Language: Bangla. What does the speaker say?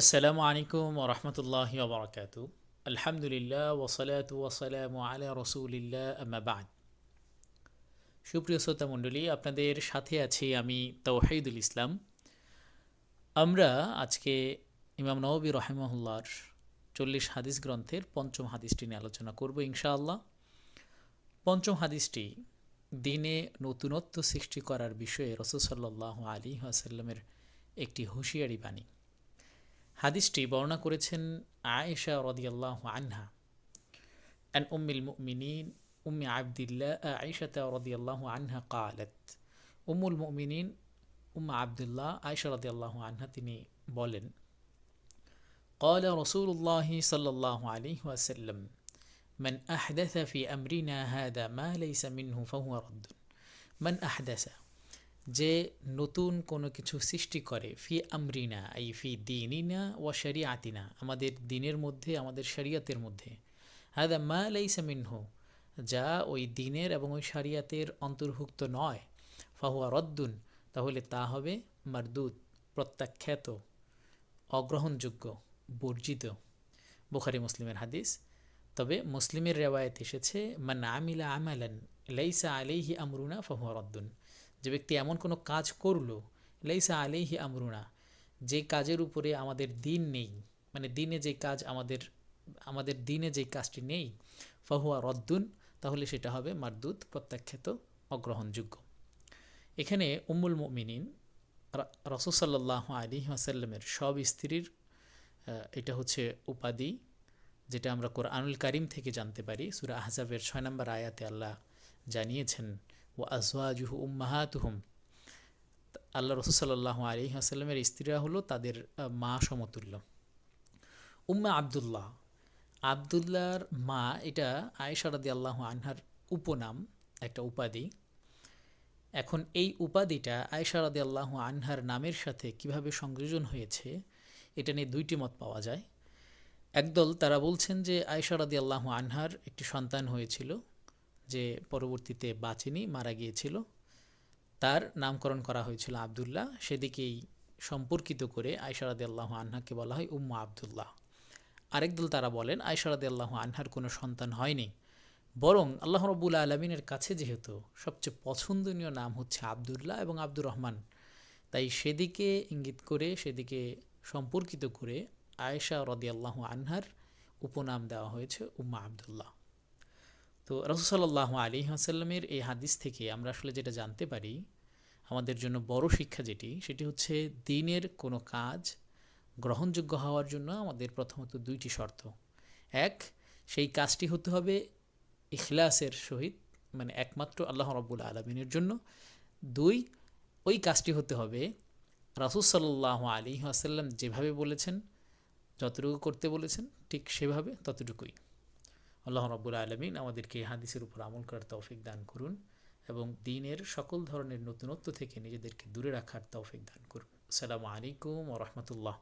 আসসালামু আলাইকুম ওরহমতুল্লাহ ওবরাকাত আলহামদুলিল্লাহ ওসলাত ওয়াসালাম আলা রসুলিল্লাহ আম্মাবাদ সুপ্রিয় শ্রোতা মণ্ডলী, আপনাদের সাথে আছি আমি তৌহিদুল ইসলাম। আমরা আজকে ইমাম নবী রহেমহুল্লার চল্লিশ হাদিস গ্রন্থের পঞ্চম হাদিসটি নিয়ে আলোচনা করব ইনশাআল্লাহ। পঞ্চম হাদিসটি দিনে নতুনত্ব সৃষ্টি করার বিষয়ে রসুসাল্লাহ আলী আসাল্লামের একটি হুঁশিয়ারি বাণী। হাদিসটি বর্ণনা করেছেন আয়েশা রদিয়াল্লাহ আনহা عن أم المؤمنين أم عبد الله عائشة رضي الله عنها قالت أم المؤمنين أم عبد الله عائشة رضي الله عنها তিনি বলেন قال رسول الله صلى الله عليه وسلم من أحدث في أمرنا هذا ما ليس منه فهو رد من أحدث যে নতুন কোনো কিছু সৃষ্টি করে, ফি আমরিনা এই ফি দিনিনা ও শরিয়াতিনা, আমাদের দিনের মধ্যে, আমাদের শরিয়াতের মধ্যে। হাদা মা লাইসা মিনহু, যা ওই দিনের এবং ওই শরিয়াতের অন্তর্ভুক্ত নয়। ফাহুয়া রদ্দুন, তাহলে তা হবে মারদুদ, প্রত্যাখ্যাত, অগ্রহণযোগ্য, বর্জিত। বুখারি মুসলিমের হাদিস। তবে মুসলিমের রেওয়ায়ত এসেছে, মান আমিলা আমালান, লাইসা আলাইহি আমরুনা ফাহুয়া রদ্দুন। যে ব্যক্তি এমন কোনো কাজ করল, লাইসা আলিহি আমরুনা, যে কাজের উপরে আমাদের দিন নেই মানে দিনে যে কাজ আমাদের আমাদের দিনে যে কাজটি নেই, ফাহুয়া রদ্দুন, তাহলে সেটা হবে মারদুদ, প্রত্যাখ্যাত, অগ্রহণযোগ্য। এখানে উম্মুল মিনিন রসুসাল্লাহ আলী আসাল্লামের সব স্ত্রীর এটা হচ্ছে উপাধি, যেটা আমরা কোরআনুল কারিম থেকে জানতে পারি। সুরা আহজাবের ছয় নম্বর আয়াতে আল্লাহ জানিয়েছেন ও আজওয়াজুহু উম্মাহাতুহুম। আল্লাহ রসুসাল্লাহ আলী আসাল্লামের স্ত্রীরা হলো তাদের মা সমতুল্য। উম্মা আবদুল্লাহ। আবদুল্লাহর মা, এটা আয়েশারাদি আল্লাহ আনহার উপনাম, একটা উপাধি। এখন এই উপাধিটা আয়েশারাদি আল্লাহ আনহার নামের সাথে কীভাবে সংযোজন হয়েছে, এটা নিয়ে দুইটি মত পাওয়া যায়। একদল তারা বলছেন যে আয়েশারাদি আল্লাহ আনহার একটি সন্তান হয়েছিল যে পরবর্তীতে বাঁচেনি মারা গিয়েছিল, তার নামকরণ করা হয়েছিল আবদুল্লাহ। সেদিকেই সম্পর্কিত করে আয়সারাদ আল্লাহ আনহাকে বলা হয় উম্মা আবদুল্লাহ। আরেক দল তারা বলেন আয়সারাদ আল্লাহ আনহার কোনো সন্তান হয়নি, বরং আল্লাহ রবুল আলমিনের কাছে যেহেতু সবচেয়ে পছন্দনীয় নাম হচ্ছে আবদুল্লাহ এবং আব্দুর রহমান, তাই সেদিকে ইঙ্গিত করে, সেদিকে সম্পর্কিত করে আয়েশা রদিয়াল্লাহ আনহার উপনাম দেওয়া হয়েছে উম্মা আবদুল্লাহ। তো রসুসাল্লাহ আলী আসাল্লামের এই হাদিস থেকে আমরা আসলে যেটা জানতে পারি, আমাদের জন্য বড় শিক্ষা যেটি, সেটি হচ্ছে দিনের কোনো কাজ গ্রহণযোগ্য হওয়ার জন্য আমাদের প্রথমত দুইটি শর্ত। এক, সেই কাজটি হতে হবে ইখলাসের সহিত মানে একমাত্র আল্লাহ রব্বুল আলমিনের জন্য। দুই, ওই কাজটি হতে হবে রাসুসাল্লাহ আলী আসাল্লাম যেভাবে বলেছেন, যতটুকু করতে বলেছেন, ঠিক সেভাবে ততটুকুই। আল্লাহ রব্বুল আলমিন আমাদেরকে হাদিসের উপর আমল করার তৌফিক দান করুন এবং দিনের সকল ধরনের নতুনত্ব থেকে নিজেদেরকে দূরে রাখার তৌফিক দান করুন। আসসালামু আলাইকুম ও রহমতুল্লাহ।